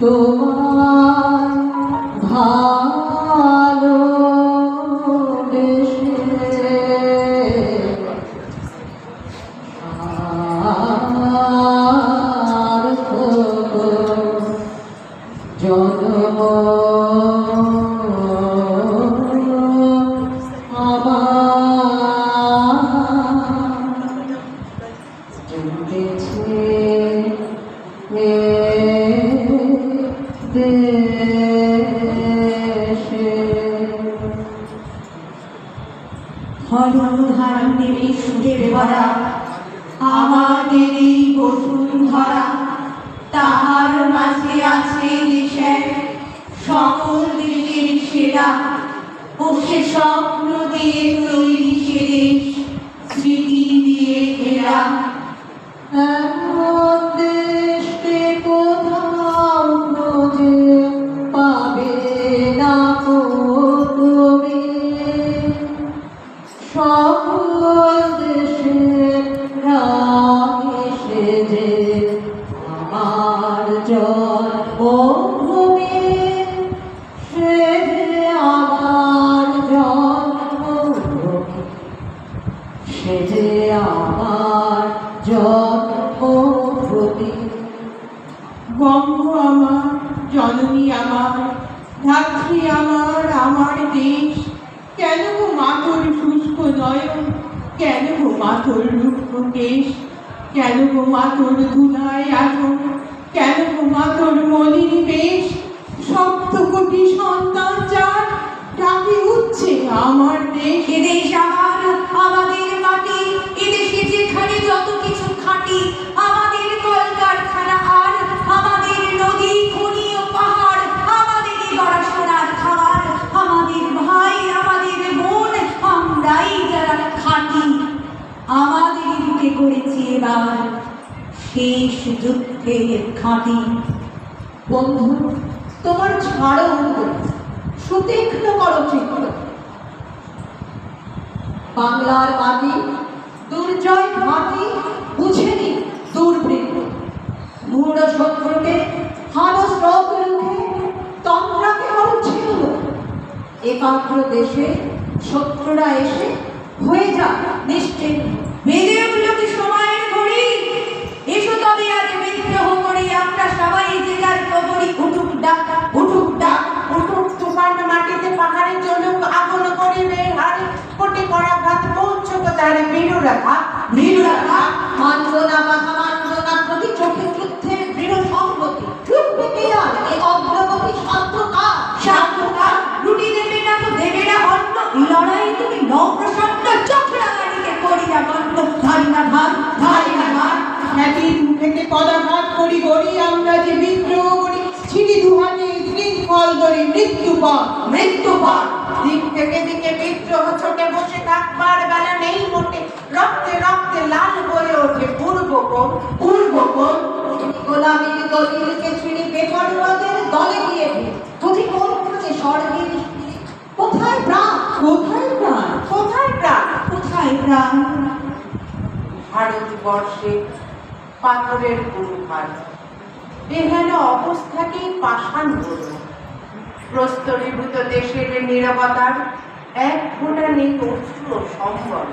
তোমার ভালো সুরের ভরা, আমাদের এই বসুন্ধরা, তাহার মাঝে আছে সকল দেশের সেরা স্বপ্ন দিয়ে তৈরি স্মৃতি দিয়ে ঘেরা। বঙ্গ আমার জননী আমার, ধাত্রী আমার আমার দেশ। কেন গো মাথর শুষ্ক নয়ন? কেন গো মাথর রুক্ষ কেশ? কেন গো মাথর ধুলায় আগুন? কেন গো মাথর মলিন বেশ? সপ্ত কোটি সন্তান যার ডাকে উঠছে আমার দেশ। এদেশ আমার করেছি এবার। শেষ যুদ্ধের খাঁটি। বন্ধু, তোমার অঙ্গ। সুতীক্ষ্ণ করো চিত্র বাংলার মাটি, দুর্জয় ঘাটি বুঝেনি দুর্বৃত্ত। মূঢ় শত্রুকে হানো স্রোত রুখে তন্ত্রাকে ছিল। একাগ্র দেশে শত্রুরা এসে হয়ে যাক নিশ্চিত বেজে উঠল কি এসো তবে আজ বিদ্রোহ করি আমরা সবাই যে যার কবরি উঠুক ডাক উঠুক ডাক। উঠুক তুফান মাটিতে পাহাড়ে চলুক আগুন করিবে হারে কোটি করা ঘাত পৌঁছুক মৃত্যু পথ মৃত্যু পথ দিক থেকে দিকে বিদ্রোহ ছোটে বসে থাকবার বেলা নেই মোটে। রক্তে রক্তে লাল বলে ওঠে পূর্ব কোণ। পূর্ব কোণ গোলামীর দলিলকে ছিঁড়ে বেপরোয়াদের দলে গিয়ে তুমি কোন খুঁজে স্বর্গের কোথায় প্রাণ? কোথায় প্রাণ? কোথায় প্রাণ? কোথায় প্রাণ? ভারতবর্ষে পাথরের গুরুভার। এহেন অবস্থাকেই পাষাণ বলব প্রস্তরীভূত দেশের নিরবতার এক ফোঁটা নেই অশ্রু সম্ভব?